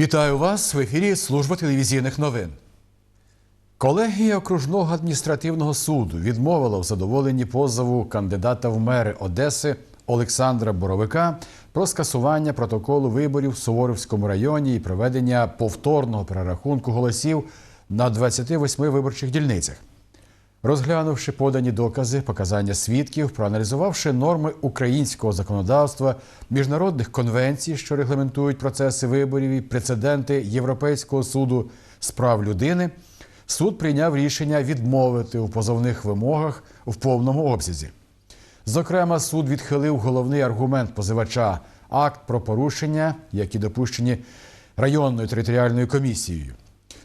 Вітаю вас в ефірі Служба телевізійних новин. Колегія окружного адміністративного суду відмовила в задоволенні позову кандидата в мери Одеси Олександра Боровика про скасування протоколу виборів в Суворовському районі і проведення повторного перерахунку голосів на 28 виборчих дільницях. Розглянувши подані докази, показання свідків, проаналізувавши норми українського законодавства, міжнародних конвенцій, що регламентують процеси виборів і прецеденти Європейського суду з прав людини, суд прийняв рішення відмовити у позовних вимогах в повному обсязі. Зокрема, суд відхилив головний аргумент позивача акт про порушення, які допущені районною територіальною комісією.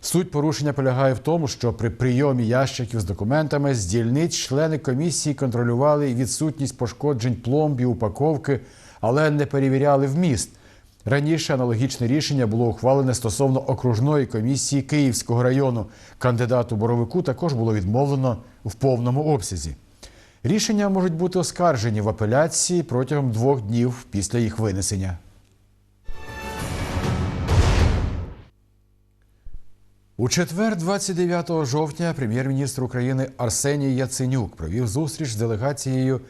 Суть порушення полягає в тому, що при прийомі ящиків з документами з дільниць члени комісії контролювали відсутність пошкоджень пломбі, упаковки, але не перевіряли вміст. Раніше аналогічне рішення було ухвалене стосовно окружної комісії Київського району. Кандидату Боровику також було відмовлено в повному обсязі. Рішення можуть бути оскаржені в апеляції протягом двох днів після їх винесення. У четвер, 29 жовтня, прем'єр-міністр України Арсеній Яценюк провів зустріч з делегацією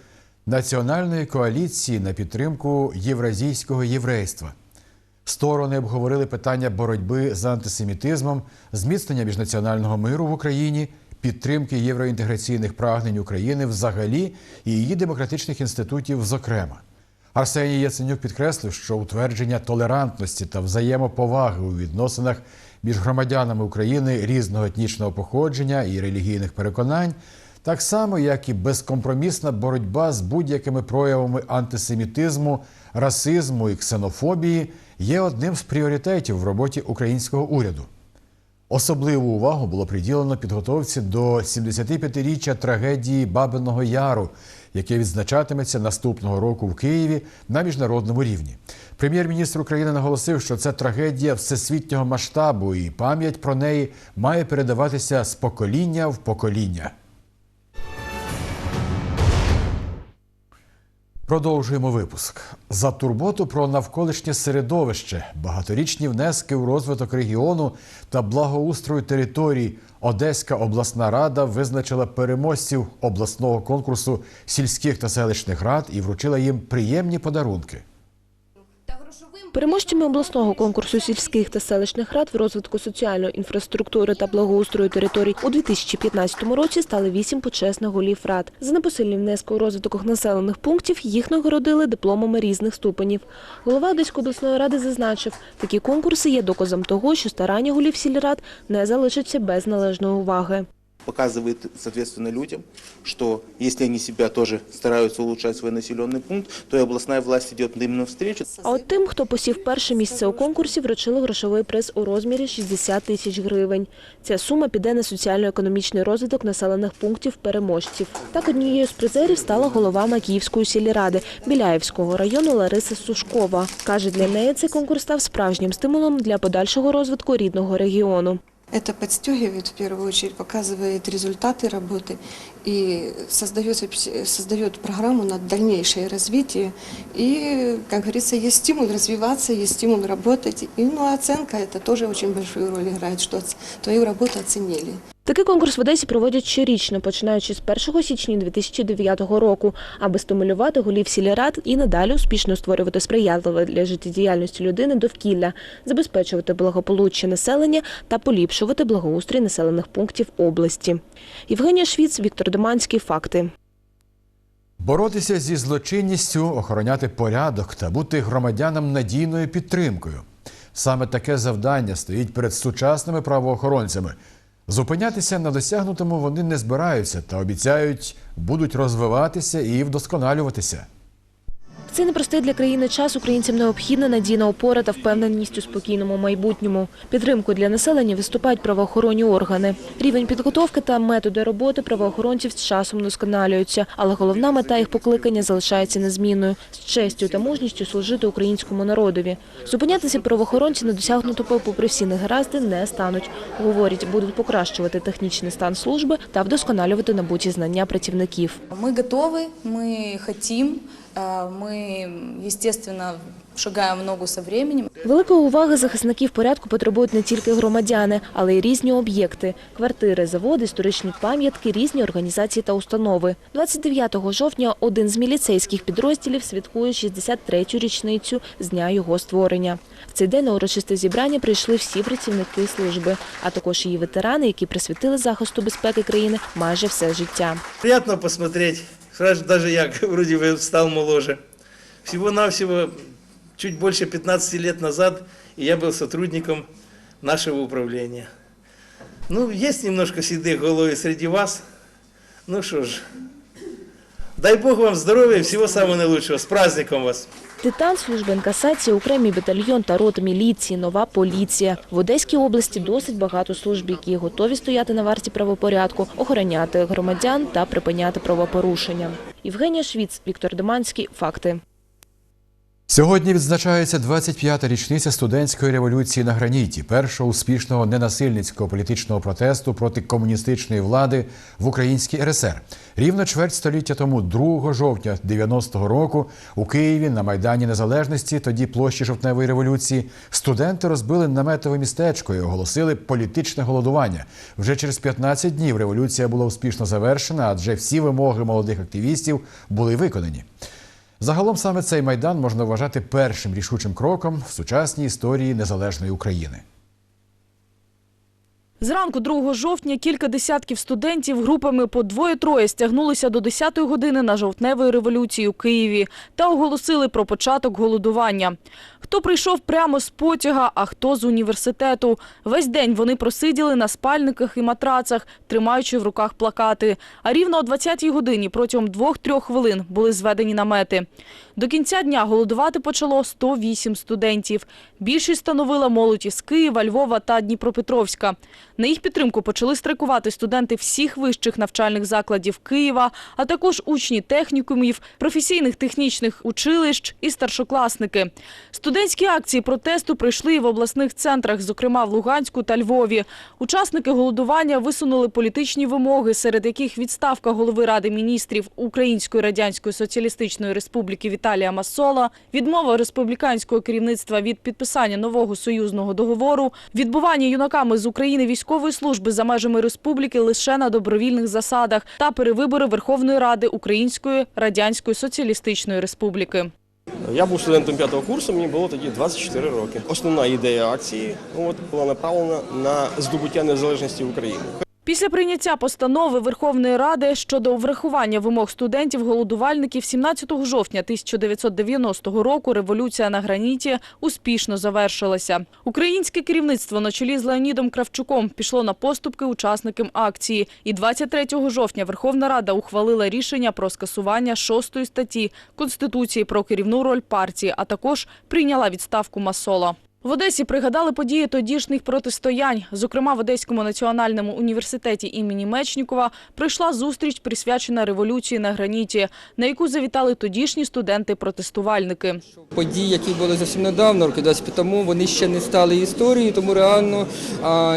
Національної коаліції на підтримку євразійського єврейства. Сторони обговорили питання боротьби з антисемітизмом, зміцнення міжнаціонального миру в Україні, підтримки євроінтеграційних прагнень України взагалі і її демократичних інститутів, зокрема. Арсеній Яценюк підкреслив, що утвердження толерантності та взаємоповаги у відносинах між громадянами України різного етнічного походження і релігійних переконань, так само як і безкомпромісна боротьба з будь-якими проявами антисемітизму, расизму і ксенофобії, є одним з пріоритетів в роботі українського уряду. Особливу увагу було приділено підготовці до 75-річчя трагедії Бабиного Яру, яке відзначатиметься наступного року в Києві на міжнародному рівні. Прем'єр-міністр України наголосив, що це трагедія всесвітнього масштабу, і пам'ять про неї має передаватися з покоління в покоління. Продовжуємо випуск. За турботу про навколишнє середовище, багаторічні внески у розвиток регіону та благоустрою територій Одеська обласна рада визначила переможців обласного конкурсу сільських та селищних рад і вручила їм приємні подарунки. Переможцями обласного конкурсу сільських та селищних рад в розвитку соціальної інфраструктури та благоустрою територій у 2015 році стали вісім почесних голів рад. За непосильний внесок у розвиток населених пунктів їх нагородили дипломами різних ступенів. Голова Одеської обласної ради зазначив, такі конкурси є доказом того, що старання голів сільрад не залишаться без належної уваги. Показывает, соответственно, людям, что если они себя тоже стараются улучшать свой населенный пункт, то и областная власть идет им навстречу. А от тим, хто посів перше місце у конкурсі, вручили грошовий приз у розмірі 60 тисяч гривень. Ця сума піде на соціально-економічний розвиток населених пунктів переможців. Так однією з призерів стала голова Макіївської сільради Біляєвського району Лариса Сушкова. Каже, для неї цей конкурс став справжнім стимулом для подальшого розвитку рідного регіону. Это подстегивает, в первую очередь, показывает результаты работы и создает, создает программу на дальнейшее развитие. И, как говорится, есть стимул развиваться, есть стимул работать. И, ну, оценка это тоже очень большую роль играет, что твою работу оценили. Такий конкурс в Одесі проводять щорічно, починаючи з 1 січня 2009 року, аби стимулювати голів сільрад і надалі успішно створювати сприятливе для життєдіяльності людини довкілля, забезпечувати благополуччя населення та поліпшувати благоустрій населених пунктів області. Євгенія Швіц, Віктор Доманський. Факти. Боротися зі злочинністю, охороняти порядок та бути громадянам надійною підтримкою. Саме таке завдання стоїть перед сучасними правоохоронцями. Зупинятися на досягнутому вони не збираються та обіцяють, будуть розвиватися і вдосконалюватися В цей непростий для країни час українцям необхідна надійна опора та впевненість у спокійному майбутньому. Підтримкою для населення виступають правоохоронні органи. Рівень підготовки та методи роботи правоохоронців з часом досконалюються, але головна мета їх покликання залишається незмінною – з честю та мужністю служити українському народові. Зупинятися правоохоронці на досягнутому попри всі негаразди не стануть. Говорять, будуть покращувати технічний стан служби та вдосконалювати набуті знання працівників. Мы готовы, мы хотим, Мы, естественно, шагаем в ногу со временем. Великої уваги захисників порядку потребують не тільки громадяни, але й різні об'єкти – квартири, заводи, історичні пам'ятки, різні організації та установи. 29 жовтня один з міліцейських підрозділів святкує 63-ю річницю з дня його створення. В цей день на урочисте зібрання прийшли всі працівники служби, а також її ветерани, які присвятили захисту безпеки країни майже все життя. Приятно посмотреть, сразу даже я вроде бы стал моложе. Всего-навсего чуть больше 15 лет назад и я был сотрудником нашего управления. Ну, есть немножко седых головы среди вас. Ну что ж, дай Бог вам здоровья и всего самого наилучшего. С праздником вас! Титан, служби інкасації, окремий батальйон та рот міліції, нова поліція. В Одеській області досить багато служб, які готові стояти на варті правопорядку, охороняти громадян та припиняти правопорушення. Євгенія Швіц, Віктор Доманський. Факти. Сьогодні відзначається 25-та річниця студентської революції на граніті, першого успішного ненасильницького політичного протесту проти комуністичної влади в Українській РСР. Рівно чверть століття тому, 2 жовтня 90-го року, у Києві на Майдані Незалежності, тоді площі жовтневої революції, студенти розбили наметове містечко і оголосили політичне голодування. Вже через 15 днів революція була успішно завершена, адже всі вимоги молодих активістів були виконані. Загалом саме цей майдан можна вважати першим рішучим кроком в сучасній історії незалежної України. Зранку 2 жовтня кілька десятків студентів групами по двоє-троє стягнулися до 10-ї години на жовтневої революції у Києві та оголосили про початок голодування. Хто прийшов прямо з потяга, а хто з університету. Весь день вони просиділи на спальниках і матрацах, тримаючи в руках плакати. А рівно о 20-й годині протягом 2-3 хвилин були зведені намети. До кінця дня голодувати почало 108 студентів. Більшість становила молодь із Києва, Львова та Дніпропетровська. На їх підтримку почали страйкувати студенти всіх вищих навчальних закладів Києва, а також учні технікумів, професійних технічних училищ і старшокласники. Студентські акції протесту пройшли і в обласних центрах, зокрема в Луганську та Львові. Учасники голодування висунули політичні вимоги, серед яких відставка голови Ради міністрів Української Радянської Соціалістичної Республіки Віталія Масола, відмова республіканського керівництва від підписання нового союзного договору, відбування юнаками з України військової служби за межами республіки лише на добровільних засадах та перевибори Верховної Ради Української Радянської Соціалістичної Республіки. Я був студентом п'ятого курсу, мені було тоді 24 роки. Основна ідея акції от, була направлена на здобуття незалежності України. Після прийняття постанови Верховної Ради щодо врахування вимог студентів-голодувальників 17 жовтня 1990 року революція на граніті успішно завершилася. Українське керівництво на чолі з Леонідом Кравчуком пішло на поступки учасникам акції. І 23 жовтня Верховна Рада ухвалила рішення про скасування шостої статті Конституції про керівну роль партії, а також прийняла відставку Масола. В Одесі пригадали події тодішніх протистоянь. Зокрема, в Одеському національному університеті імені Мечнікова прийшла зустріч, присвячена революції на граніті, на яку завітали тодішні студенти-протестувальники. Події, які були зовсім недавно, роки 25 тому, вони ще не стали історією, тому реально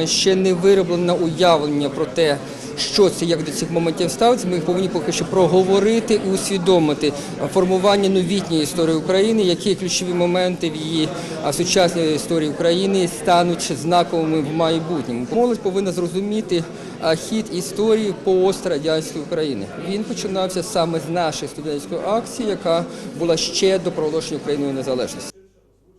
ще не вироблено уявлення про те, що це, як до цих моментів ставиться. Ми повинні поки що проговорити і усвідомити формування новітньої історії України, які ключові моменти в її сучасній історії України стануть знаковими в майбутньому. Молодь повинна зрозуміти хід історії пострадянської України. Він починався саме з нашої студентської акції, яка була ще до проголошення Україною незалежності.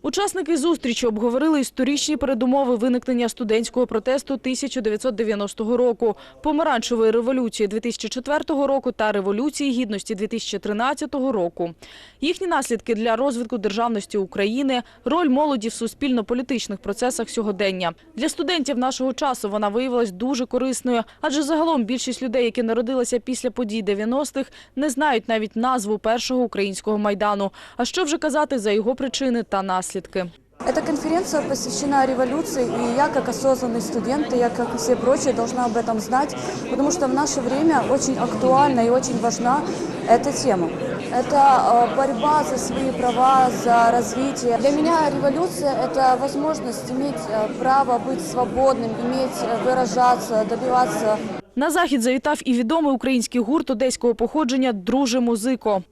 Учасники зустрічі обговорили історичні передумови виникнення студентського протесту 1990 року, помаранчевої революції 2004 року та революції гідності 2013 року. Їхні наслідки для розвитку державності України, роль молоді в суспільно-політичних процесах сьогодення. Для студентів нашого часу вона виявилась дуже корисною, адже загалом більшість людей, які народилися після подій 90-х, не знають навіть назву першого українського майдану. А що вже казати за його причини та наслідки. Эта конференция посвящена революции, и я, как осознанный студент, и я, как и все прочие, должна об этом знать, потому что в наше время очень актуальна и очень важна эта тема. Это э, борьба за свои права, за развитие. Для меня революция – это возможность иметь э, право быть свободным, иметь э, выражаться, добиваться На захід завітав і відомий український гурт одеського походження «Друже музико».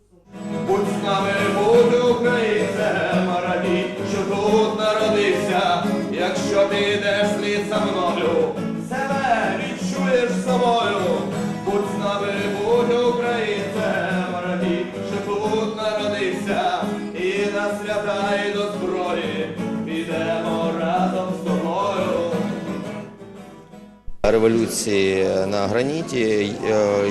От нами бути українцем, Якщо підеш слід за мною, себе відчуєш собою, будь з нами будь українцем, радій, що тут народився, і на свята, і до зброї. Підемо разом з тобою. революції на граніті, е,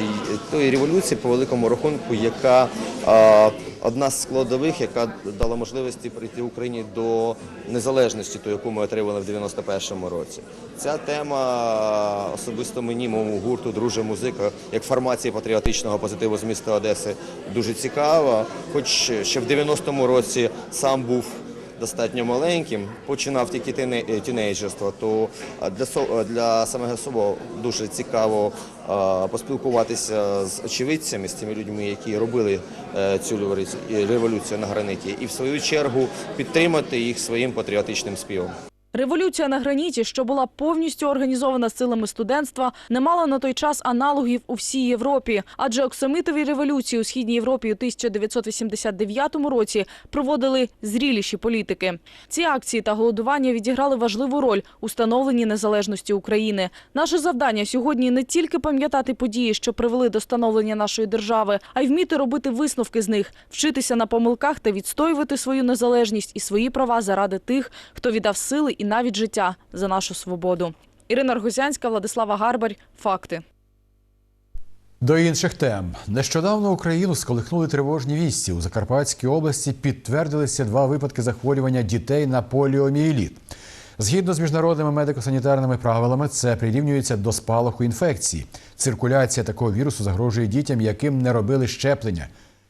тої революції по великому рахунку, яка е, одна з складових, яка дала можливості прийти Україні до незалежності, ту, яку ми отримали в 91-му році. Ця тема особисто мені, моєму гурту Друже музика, як формації патріотичного позитиву з міста Одеси, дуже цікава. Хоч ще в 90-му році сам був достатньо маленьким, починав тільки тіне- тінейджерство, то для со- для самого себе дуже цікаво поспілкуватися з очевидцями, з тими людьми, які робили е, цю революцію на граниті, і в свою чергу підтримати їх своїм патріотичним співом. Революція на граніті, що була повністю організована силами студентства, не мала на той час аналогів у всій Європі. Адже оксамитові революції у східній Європі у 1989 році проводили зріліші політики. Ці акції та голодування відіграли важливу роль у становленні незалежності України. Наше завдання сьогодні не тільки пам'ятати події, що привели до становлення нашої держави, а й вміти робити висновки з них, вчитися на помилках та відстоювати свою незалежність і свої права заради тих, хто віддав сили і навіть життя за нашу свободу. Ірина Аргузянська, Владислава Гарбарь. Факти. До інших тем. Нещодавно Україну сколихнули тривожні вісті. У Закарпатській області підтвердилися два випадки захворювання дітей на поліомієліт. Згідно з міжнародними медико-санітарними правилами, це прирівнюється до спалаху інфекції. Циркуляція такого вірусу загрожує дітям, яким не робили щеплення.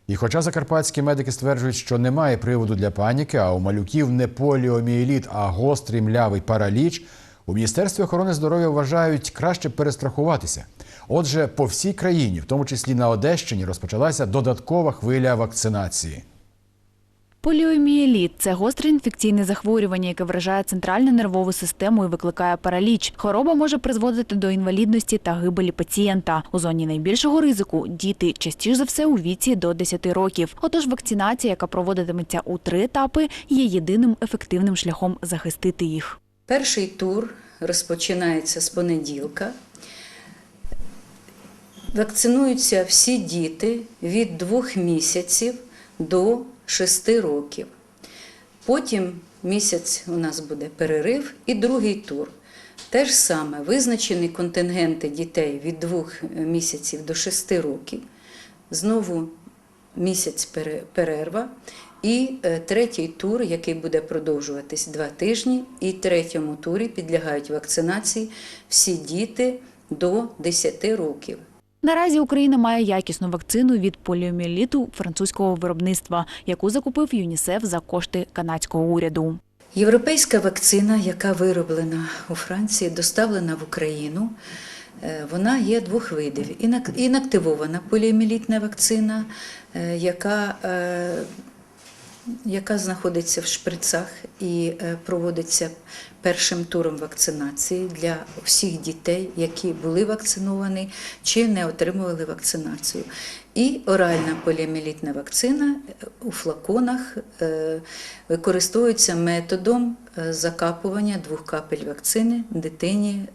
І хоча закарпатські медики стверджують, що немає приводу для паніки, а у малюків не поліомієліт, а гострий млявий параліч, у Міністерстві охорони здоров'я вважають краще перестрахуватися. Отже, по всій країні, в тому числі на Одещині, розпочалася додаткова хвиля вакцинації. Поліомієліт – це гостре інфекційне захворювання, яке вражає центральну нервову систему і викликає параліч. Хвороба може призводити до інвалідності та гибелі пацієнта. У зоні найбільшого ризику діти частіше за все у віці до 10 років. Отож, вакцинація, яка проводитиметься у три етапи, є єдиним ефективним шляхом захистити їх. Перший тур розпочинається з понеділка. Вакцинуються всі діти від двох місяців до 6 років. Потім місяць у нас буде перерив і другий тур. Те ж саме визначені контингенти дітей від 2 місяців до 6 років. Знову місяць перерва. І е, третій тур, який буде продовжуватись два тижні, і третьому турі підлягають вакцинації всі діти до 10 років. Наразі Україна має якісну вакцину від поліоміеліту французького виробництва, яку закупив ЮНІСЕФ за кошти канадського уряду. Європейська вакцина, яка вироблена у Франції, доставлена в Україну, е, вона є двох видів. Інак- Інактивована поліоміелітна вакцина, е, яка, е, яка знаходиться в шприцах і е, проводиться першим туром вакцинації для всіх дітей, які були вакциновані чи не отримували вакцинацію. І оральна поліоміелітна вакцина е, у флаконах е, використовується методом закапування двох капель вакцини дитині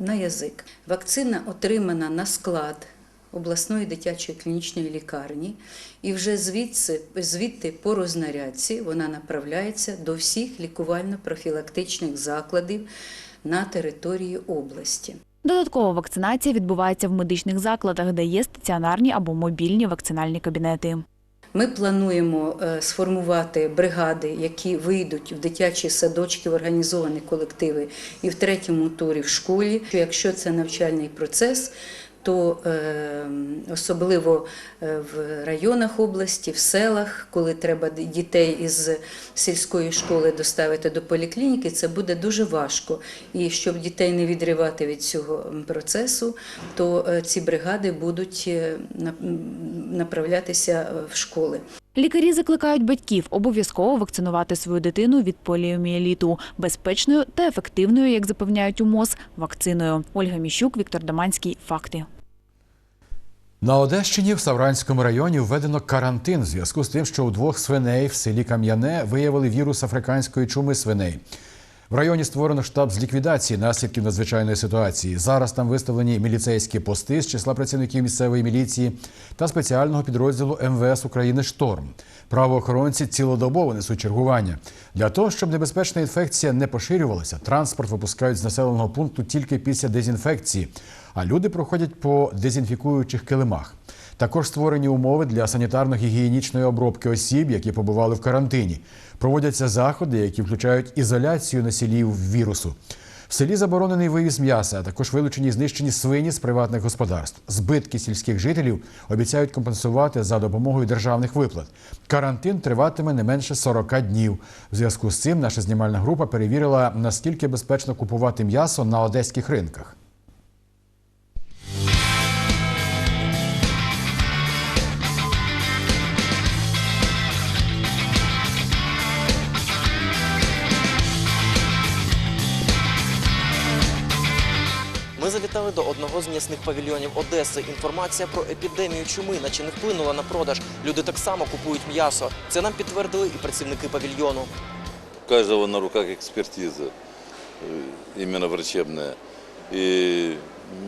на язик. Вакцина отримана на склад обласної дитячої клінічної лікарні, і вже звідси, звідти по рознарядці вона направляється до всіх лікувально-профілактичних закладів на території області. Додаткова вакцинація відбувається в медичних закладах, де є стаціонарні або мобільні вакцинальні кабінети. Ми плануємо е, сформувати бригади, які вийдуть в дитячі садочки, в організовані колективи і в третьому турі в школі. Якщо це навчальний процес, то е, особливо е, в районах області, в селах, коли треба дітей із сільської школи доставити до поліклініки, це буде дуже важко. І щоб дітей не відривати від цього процесу, то е, ці бригади будуть е, направлятися в школи. Лікарі закликають батьків обов'язково вакцинувати свою дитину від поліоміеліту безпечною та ефективною, як запевняють у МОЗ, вакциною. Ольга Міщук, Віктор Доманський. Факти. На Одещині в Савранському районі введено карантин в зв'язку з тим, що у двох свиней в селі Кам'яне виявили вірус африканської чуми свиней. В районі створено штаб з ліквідації наслідків надзвичайної ситуації. Зараз там виставлені міліцейські пости з числа працівників місцевої міліції та спеціального підрозділу МВС України Шторм. Правоохоронці цілодобово несуть чергування. Для того, щоб небезпечна інфекція не поширювалася, транспорт випускають з населеного пункту тільки після дезінфекції, а люди проходять по дезінфікуючих килимах. Також створені умови для санітарно-гігієнічної обробки осіб, які побували в карантині. Проводяться заходи, які включають ізоляцію носіїв вірусу. В селі заборонений вивіз м'яса, а також вилучені і знищені свині з приватних господарств. Збитки сільських жителів обіцяють компенсувати за допомогою державних виплат. Карантин триватиме не менше 40 днів. В зв'язку з цим наша знімальна група перевірила, наскільки безпечно купувати м'ясо на одеських ринках. Ми завітали до одного з м'ясних павільйонів Одеси. Інформація про епідемію чуми, наче не вплинула на продаж. Люди так само купують м'ясо. Це нам підтвердили і працівники павільйону. У каждого на руках экспертиза, э, именно врачебная. И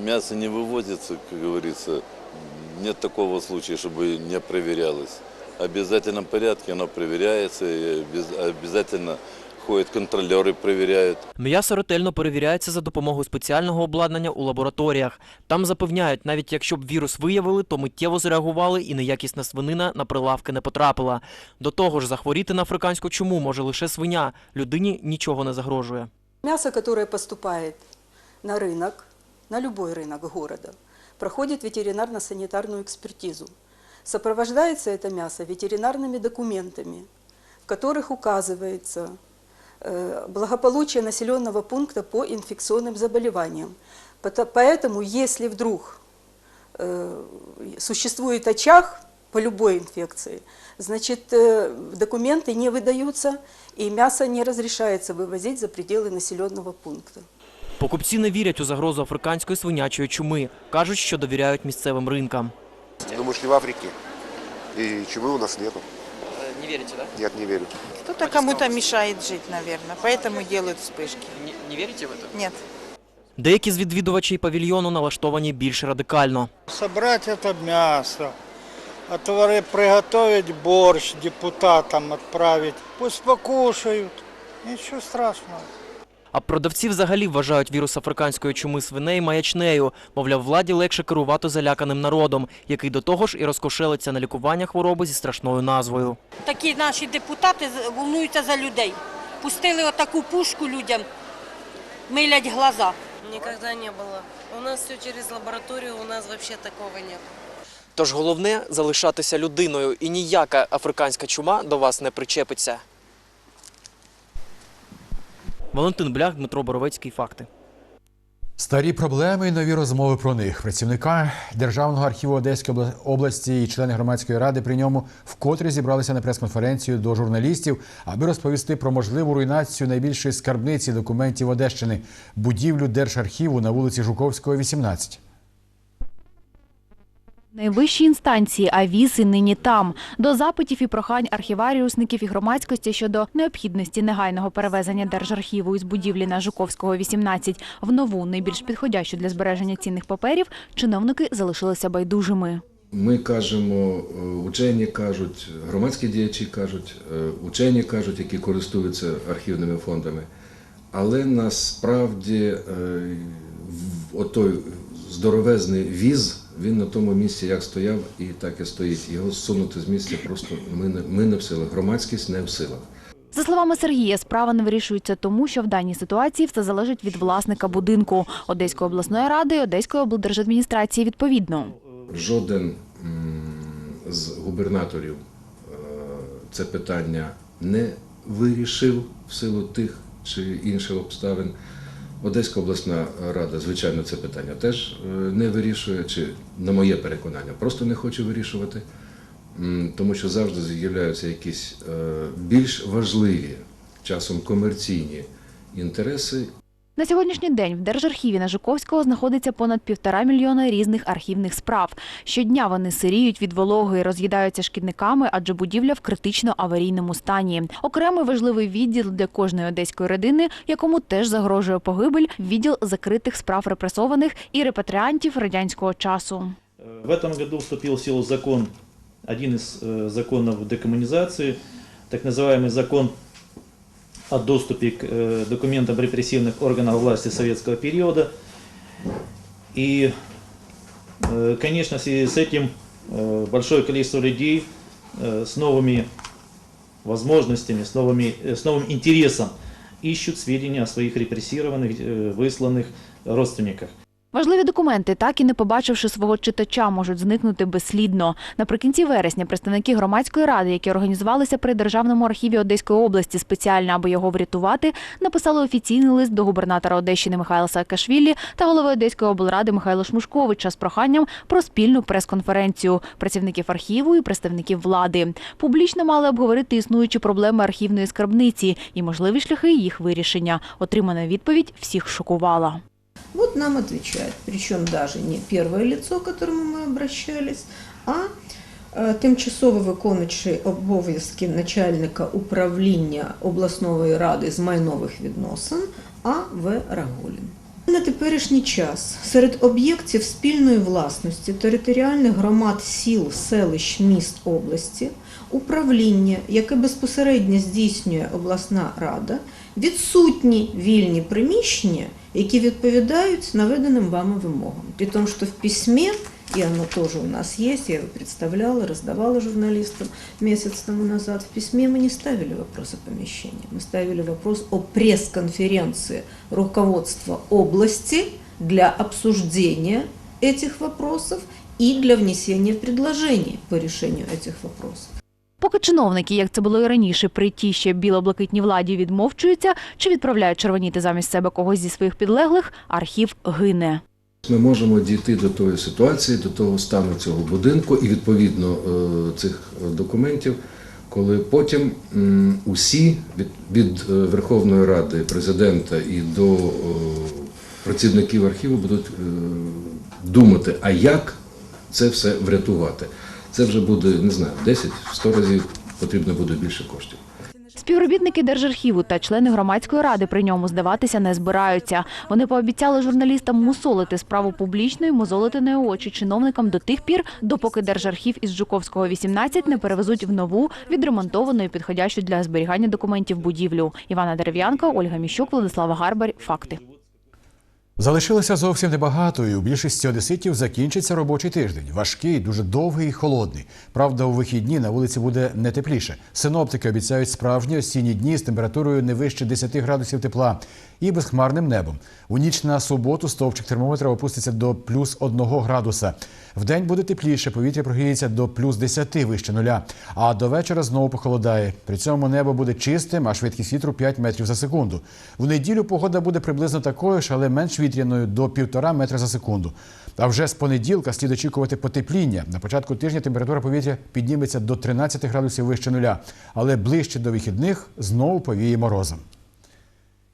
мясо не вывозится, как говорится. Нет такого случая, чтобы не проверялось. В обязательном порядке оно проверяется, и обяз- обязательно ходят контролеры, проверяют. М'ясо ретельно перевіряється за допомогою спеціального обладнання у лабораторіях. Там запевняють, навіть якщо б вірус виявили, то миттєво зреагували і неякісна свинина на прилавки не потрапила. До того ж, захворіти на африканську чуму може лише свиня. Людині нічого не загрожує. Мясо, которое поступает на рынок, на любой рынок города, проходит ветеринарно-санитарную экспертизу. Сопровождается это мясо ветеринарными документами, в которых указывается э, благополучие населенного пункта по инфекционным заболеваниям. Пото- Поэтому, если вдруг э, существует очаг по любой инфекции, значит, э, документы не выдаются, и мясо не разрешается вывозить за пределы населенного пункта. Покупці не вірять у загрозу африканської свинячої чуми. Кажуть, що довіряють місцевим ринкам. Ну, мы шли в Африке, и чумы у нас нету. Не вірите, так? Нет, не верю. Кто-то кому-то мешает жить, наверное, поэтому делают вспышки. Не, не вірите в це? Нет. Деякі з відвідувачів павільйону налаштовані більш радикально. Собрать это мясо, отвари, приготовить борщ депутатам отправить. Пусть покушают. Ничего страшного. А продавці взагалі вважають вірус африканської чуми свиней маячнею. Мовляв, владі легше керувати заляканим народом, який до того ж і розкошелиться на лікування хвороби зі страшною назвою. Такі наші депутати волнуються за людей. Пустили отаку пушку людям, милять глаза. Никогда не было. У нас все через лабораторию, у нас вообще такого нет. Тож головне залишатися людиною, і ніяка африканська чума до вас не причепиться. Валентин Блях, Дмитро Боровецький. Факти. Старі проблеми і нові розмови про них. Працівника Державного архіву Одеської області і члени громадської ради при ньому вкотре зібралися на прес-конференцію до журналістів, аби розповісти про можливу руйнацію найбільшої скарбниці документів Одещини будівлю Держархіву на вулиці Жуковського, 18. Найвищі інстанції авіси нині там. До запитів і прохань архіваріусників і громадськості щодо необхідності негайного перевезення держархіву із будівлі на Жуковського 18 в нову, найбільш підходящу для збереження цінних паперів, чиновники залишилися байдужими. Ми кажемо, е, учені кажуть, громадські діячі кажуть, е, учені кажуть, які користуються архівними фондами. Але насправді е, отой здоровезний віз, він на тому місці як стояв і так і стоїть. Його зсунути з місця просто ми не, ми не в силах, громадськість не в силах. За словами Сергія, справа не вирішується тому, що в даній ситуації все залежить від власника будинку Одеської обласної ради і Одеської облдержадміністрації відповідно. Жоден з губернаторів е, це питання не вирішив в силу тих чи інших обставин. Одеська обласна рада, звичайно, це питання теж е, не вирішує, чи, на моє переконання, просто не хоче вирішувати, тому що завжди з'являються якісь е, більш важливі, часом комерційні інтереси, На сьогоднішній день в Держархіві на Жуковського знаходиться понад півтора мільйона різних архівних справ. Щодня вони сиріють від вологи і роз'їдаються шкідниками, адже будівля в критично аварійному стані. Окремий важливий відділ для кожної одеської родини, якому теж загрожує погибель, відділ закритих справ репресованих і репатріантів радянського часу. В этом году вступил в силу закон, один из э, законов декоммунизации, так называемый закон о доступе к э, документам репрессивных органов власти советского периода. И, э, конечно, в связи с этим э, большое количество людей с новыми возможностями, с, новыми, с новым интересом ищут сведения о своих репрессированных, высланных родственниках. Важливі документи, так і не побачивши свого читача, можуть зникнути безслідно. Наприкінці вересня представники громадської ради, які організувалися при державному архіві Одеської області спеціально, аби його врятувати, написали офіційний лист до губернатора Одещини Михайла Саакашвілі та голови Одеської облради Михайла Шмушковича з проханням про спільну прес-конференцію працівників архіву і представників влади. Публічно мали обговорити існуючі проблеми архівної скарбниці і можливі шляхи їх вирішення. Отримана відповідь всіх шокувала. Вот нам отвечают, причем даже не первое лицо, к которому мы обращались, а е, тимчасово виконуючий обов'язки начальника управління обласної ради з майнових відносин А. В. Рагулін. На теперішній час серед об'єктів спільної власності територіальних громад сіл, селищ, міст області управління, яке безпосередньо здійснює обласна рада, відсутні вільні приміщення, які відповідають наведеним вами вимогам. При тому, що в письмі, и оно тоже у нас есть, я его представляла, раздавала журналистам месяц тому назад, в письме мы не ставили вопрос о помещении, мы ставили вопрос о пресс-конференции руководства области для обсуждения этих вопросов и для внесения предложений по решению этих вопросов. Поки чиновники, як це було і раніше, при тій ще біло-блакитній владі відмовчуються чи відправляють червоніти замість себе когось зі своїх підлеглих, архів гине. Ми можемо дійти до тої ситуації, до того стану цього будинку і відповідно е, цих документів, коли потім усі від, е, Верховної Ради, президента і до е, працівників архіву будуть думати, а як це все врятувати. Це вже буде не знаю, 10-100 разів потрібно буде більше коштів. Співробітники Держархіву та члени громадської ради при ньому здаватися не збираються. Вони пообіцяли журналістам мусолити справу публічно і мозолити на очі чиновникам до тих пір, допоки Держархів із Жуковського 18 не перевезуть в нову, відремонтовану і підходящу для зберігання документів будівлю. Івана Дерев'янка, Ольга Міщук, Владислава Гарбар. Факти. Залишилося зовсім небагато, і у більшості одеситів закінчиться робочий тиждень. Важкий, дуже довгий і холодний. Правда, у вихідні на вулиці буде не тепліше. Синоптики обіцяють справжні осінні дні з температурою не вище 10 градусів тепла і безхмарним небом. У ніч на суботу стовпчик термометра опуститься до плюс 1 градуса. Вдень буде тепліше, повітря прогріється до плюс 10 вище нуля. А до вечора знову похолодає. При цьому небо буде чистим, а швидкість вітру 5 метрів за секунду. В неділю погода буде приблизно такою ж, але менш вітряною до 1,5 метра за секунду. А вже з понеділка слід очікувати потепління. На початку тижня температура повітря підніметься до 13 градусів вище нуля, але ближче до вихідних знову повіє морозом.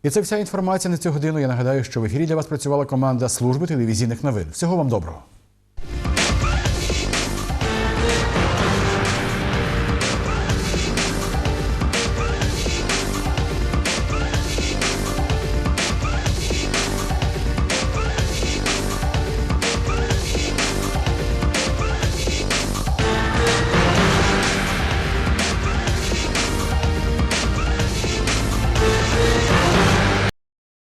І це вся інформація на цю годину. Я нагадаю, що в ефірі для вас працювала команда служби телевізійних новин. Всього вам доброго.